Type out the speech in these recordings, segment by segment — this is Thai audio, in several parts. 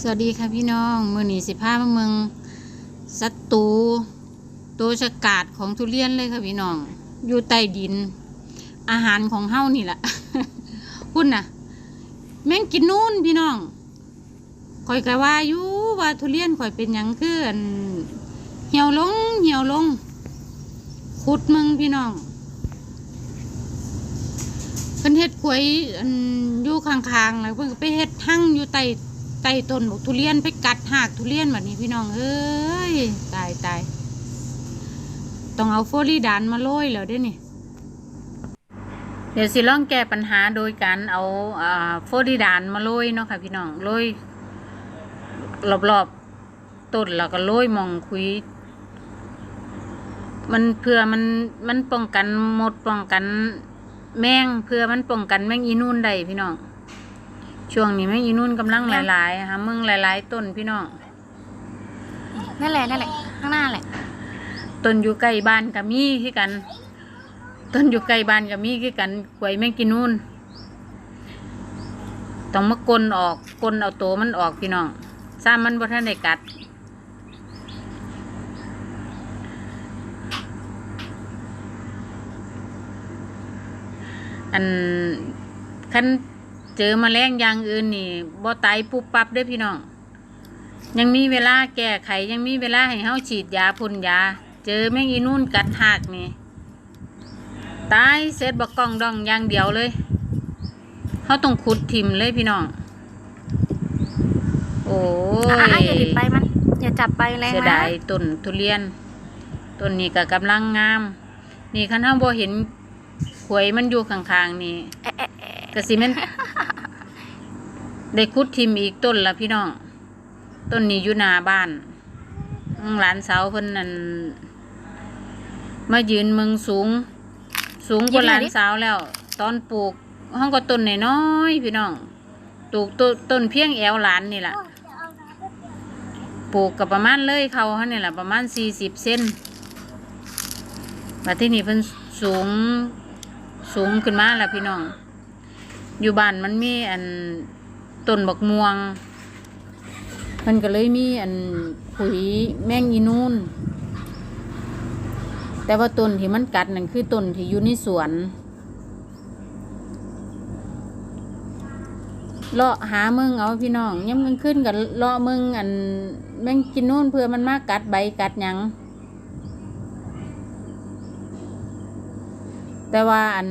สวัสดีค่ะพี่น้องมือหนีสิผ้ามาเมืองศัตรูตัวฉกาดของทุเรียนเลยค่ะพี่น้อง อยู่ใต้ดิน อาหารของเฮ้านี่แหละพุ่นน่ะแม่งกินนู่นพี่น้องข่อยกะว่าอยู่ว่าทุเรียนข่อยเป็นยังคืออนเหี่ยวลงเหี่ยวลง ขุดมึงพี่น้องเพิ่นเฮ็ดกล้วยอยู่ข้างๆแล้วเพิ่นก็ไปเฮ็ดหั่งอยู่ใต้ ต้ต้นบอกทุเรียนไปกัดหากทุเรียนแบบนี้พี่น้องเอ้ยตายตายต้องเอาโฟลีดานมาโรยแล้วเด้นี่เดี๋ยวสิลองแก้ปัญหาโดยการเอาโฟลีดานมาโรยเนาะค่ะพี่น้องโรยรอบๆต้นแล้วก็โรยมองคุยมันเพื่อมันมันป้องกันมดป้องกันแมงเพื่อมันป้องกันแมงอีนุ่นได้พี่น้อง ช่วงนี้แมงอีนุ่นกำลังหลายๆฮะมึงหลายๆ ต้นพี่น้องนั่นแหละนั่นแหละข้างหน้าแหละต้นอยู่ใกล้บ้านกับมีคือกัน ต้นอยู่ใกล้บ้านกับมีคือกันกล้วยแมงกินนุ่นต้องมากลนออกกลนเอาตัวมันออกพี่น้องซ้ำมันบ่ทันได้กัดอันคัน เจอแมลงอย่างอื่นนี่บ่ตายปุ๊บปั๊บเด้อพี่น้อง ยังมีเวลาแก้ไขยังมีเวลาให้เฮาฉีดยาพ่นยา เจอแมงอีนู่นกัดหักนี่ตายเสร็จบักกล้องดองอย่างเดียวเลยเฮาต้องขุดทิ่มเลยพี่น้อง โอ้อะยอย่าดิบไปมันอย่าจับไปแรงเสียนะดายต้นทุเรียนต้นนี้ก็กำลังงาม นี่คันเฮาบ่เห็นขวยมันอยู่ข้างๆนี่เอ๊ะเอ๊ะเอ๊ะกสิแมัน ได้คุดทิมอีกต้นละพี่น้อง ต้นนี้อยู่นาบ้านหลานสาวเพิ่นนั่นมายืนมืองสูง สูงกว่าหลานสาวแล้ว ตอนปลูกห้องก็ต้นน้อยพี่น้องปลูกต้นต้นเพียงแอวหลานนี่แหละปลูกกับประมาณเลยเขาฮะนี่แหละประมาณสี่สิบเซนมาที่นี่เพิ่นสูงสูงขึ้นมาแล้วพี่น้อง อยู่บ้านมันมีอัน ต้นบักม่วงมันก็เลยมีอันขุยแมงอีนูนแต่ว่าต้นที่มันกัดนั่นคือต้นที่อยู่ในสวนเลาะหาเมืองเอาพี่น้องย่ำกลางคืนกับเลาะเมืองอันแมงกินนู่นเพื่อมันมากกัดใบกัดหยังแต่ว่าอัน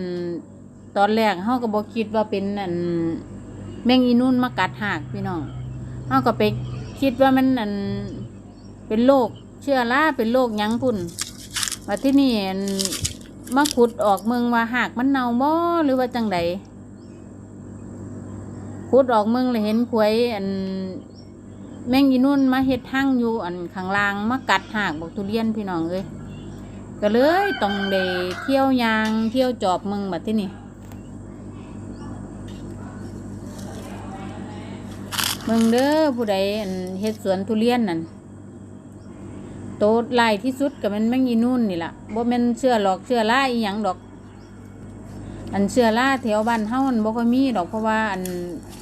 ตอนแรกเฮาก็บ่คิดว่าเป็นอัน แมงอีนุ่นมากัดหากพี่น้องเฮาก็ไปคิดว่ามันอันเป็นโรคเชื้อราเป็นโรคยังพุ่นว่าที่นี่อันมาขุดออกเมืองว่าหากมันเน่าบ่หรือว่าจังใดขุดออกเมืองเลยเห็นขวยอันแมงอีนุ่นมาเฮ็ดหั่งอยู่อันข้างล่างมากัดหากบอกทุเรียนพี่น้องเอ้ยก็เลยต้องได้เที่ยวยางเที่ยวจอบเมึงแบบที่นี่ เมืองเด้อผู้ใดอันเฮ็ดสวนทุเรียนนั่นโตลายที่สุดก็แมันแมงอีนู่นนี่ล่ะบ่แม่นเชื่อหรอกเชื่อล่าอีหยังดอก อันเชื่อล่าแถวบ้านเฮามันบ่ค่อยมีดอกเพราะว่าอัน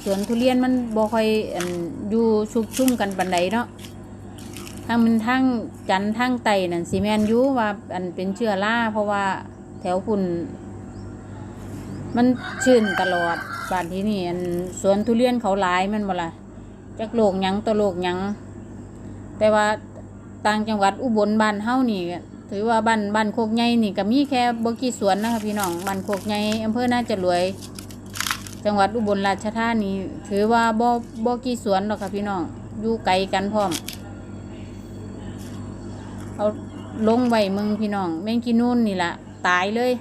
สวนทุเรียนมันบ่ค่อยอันอยู่ชุกชุ่มกันปานใดเนาะทางมันทางจันทางไตนั่นซีแมนอยูว่าอันเป็นเชื้อราเพราะว่าแถวคุณมันชื้นตลอดบ้านที่นี่อันสวนทุเรียนเขาหลายมันบ่ล่ะ จักโลกหยังตัวโลกหยังแต่ว่าต่างจังหวัดอุบลบ้านเฮานี่ถือว่าบ้านบ้านโคกใหญ่นี่ก็มีแค่บ่กี่สวนนะคะพี่น้องบ้านโคกใหญ่อำเภอน่าจะรวย จังหวัดอุบลราชธานีถือว่าบ่บ่กี่สวนหรอกค่ะพี่น้องอยู่ไกลกันพร้อมเอาลงไว้มึงพี่น้องแมงกินนู่นนี่แหละตายเลย